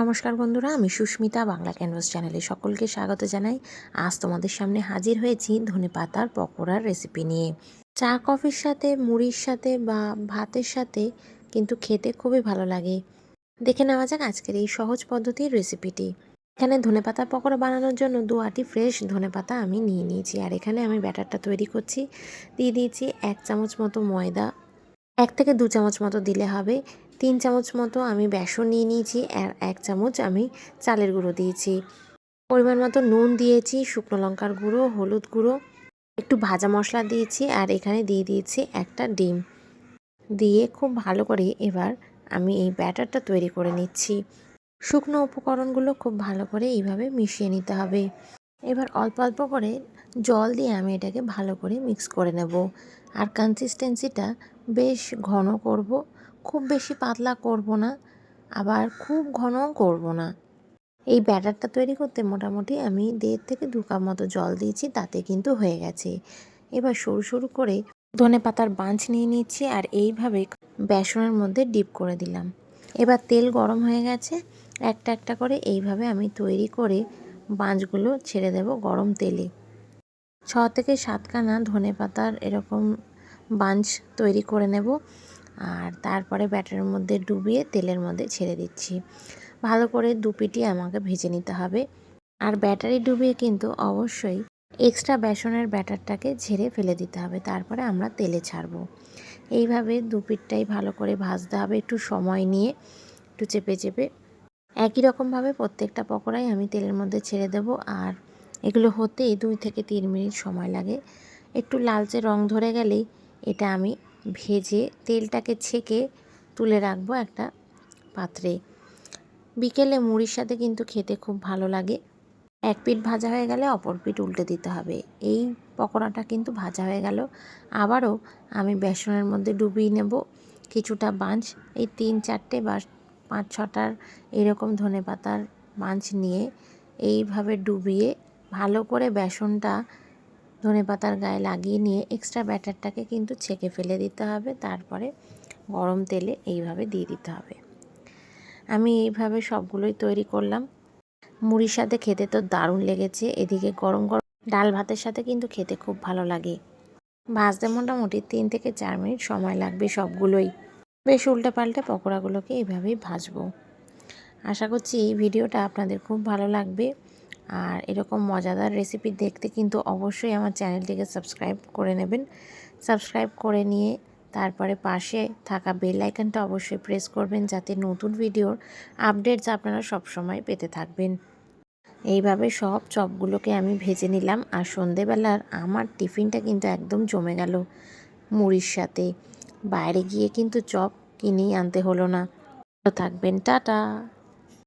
নমস্কার বন্ধুরা, আমি সুস্মিতা বাংলা ক্যানভাস চ্যানেলে সকলকে স্বাগত জানাই। আজ তোমাদের সামনে হাজির হয়েছি ধনে পাতার পকোড়ার রেসিপি নিয়ে। চা, কফির সাথে, মুড়ির সাথে বা ভাতের সাথে কিন্তু খেতে খুবই ভালো লাগে। দেখে নেওয়া যাক আজকের এই সহজ পদ্ধতির রেসিপিটি এখানে ধনে পাতার পকোড়া বানানোর জন্য দু আটি ফ্রেশ ধনে পাতা আমি নিয়ে নিয়েছি। আর এখানে আমি ব্যাটারটা তৈরি করছি। দিয়ে দিয়েছি এক চামচ মতো ময়দা এক থেকে দু চামচ মতো দিলে হবে। তিন চামচ মতো আমি বেসন নিয়ে নিয়েছি, আর এক চামচ আমি চালের গুঁড়ো দিয়েছি। পরিমাণ মতো নুন দিয়েছি, শুকনো লঙ্কার গুঁড়ো, হলুদ গুঁড়ো, একটু ভাজা মশলা দিয়েছি, আর এখানে দিয়ে দিয়েছি একটা ডিম। দিয়ে খুব ভালো করে এবার আমি এই ব্যাটারটা তৈরি করে নিচ্ছি। শুকনো উপকরণগুলো খুব ভালো করে এইভাবে মিশিয়ে নিতে হবে। এবার অল্প অল্প করে জল দিয়ে আমি এটাকে ভালো করে মিক্স করে নেব। আর কনসিস্টেন্সিটা বেশ ঘন করব, খুব বেশি পাতলা করব না, আবার খুব ঘনও করব না। এই ব্যাটারটা তৈরি করতে মোটামুটি আমি দেড় থেকে দু কাপ মতো জল দিয়েছি, তাতে কিন্তু হয়ে গেছে। এবার সরু সরু করে ধনে পাতার বাঞ্চ নিয়ে নিচ্ছি আর এইভাবে বেসনের মধ্যে ডিপ করে দিলাম। এবার তেল গরম হয়ে গেছে, একটা একটা করে এইভাবে আমি তৈরি করে বাঁচগুলো ছেড়ে দেব গরম তেলে। ছ থেকে সাতখানা ধনে পাতার এরকম বাঞ্চ তৈরি করে নেব আর তারপরে ব্যাটারের মধ্যে ডুবিয়ে তেলের মধ্যে ছেড়ে দিচ্ছি। ভালো করে দুপিটি আমাকে ভেজে নিতে হবে। আর ব্যাটারি ডুবিয়ে কিন্তু অবশ্যই এক্সট্রা বেসনের ব্যাটারটাকে ঝেড়ে ফেলে দিতে হবে, তারপরে আমরা তেলে ছাড়বো। এইভাবে দুপিটটাই ভালো করে ভাজতে হবে একটু সময় নিয়ে, একটু চেপে চেপে। একই রকমভাবে প্রত্যেকটা পকোড়াই আমি তেলের মধ্যে ছেড়ে দেব। আর এগুলো হতেই দুই থেকে তিন মিনিট সময় লাগে। একটু লালচে রং ধরে গেলেই এটা আমি ভেজে তেলটাকে ছেঁকে তুলে রাখব একটা পাত্রে। বিকেলে মুড়ির সাথে কিন্তু খেতে খুব ভালো লাগে। এক পিঠ ভাজা হয়ে গেলে অপর পিঠ উল্টে দিতে হবে। এই পকোড়াটা কিন্তু ভাজা হয়ে গেল। আবারও আমি বেসনের মধ্যে ডুবিয়ে নেব। কিছুটা বাঁচ এই তিন চারটে বা পাঁচ ছটার এরকম ধনে পাতার বাঁচ নিয়ে এইভাবে ডুবিয়ে ভালো করে বেসনটা ধনে পাতার গায়ে লাগিয়ে নিয়ে এক্সট্রা ব্যাটারটাকে কিন্তু ছেঁকে ফেলে দিতে হবে। তারপরে গরম তেলে এইভাবে দিয়ে দিতে হবে। আমি এইভাবে সবগুলোই তৈরি করলাম। মুড়ির সাথে খেতে তো দারুণ লেগেছে। এদিকে গরম গরম ডাল ভাতের সাথে কিন্তু খেতে খুব ভালো লাগে। ভাজতে মোটামুটি তিন থেকে চার মিনিট সময় লাগবে সবগুলোই। বেশ উল্টে পাল্টে পকোড়াগুলোকে এইভাবেই ভাজবো। আশা করছি এই ভিডিওটা আপনাদের খুব ভালো লাগবে। আর এরকম মজাদার রেসিপি দেখতে কিন্তু অবশ্যই আমার চ্যানেলটিকে সাবস্ক্রাইব করে নেবেন। সাবস্ক্রাইব করে নিয়ে তারপরে পাশে থাকা বেল আইকনটা অবশ্যই প্রেস করবেন যাতে নতুন ভিডিওর আপডেটস আপনারা সব সময় পেতে থাকবেন। এইভাবে সব চপগুলোকে আমি ভেজে নিলাম আর সন্ধেবেলার আমার টিফিনটা কিন্তু একদম জমে গেল মুড়ির সাথে। বাইরে গিয়ে কিন্তু চপ কিনেই আনতে হলো না। থাকবেন টাটা।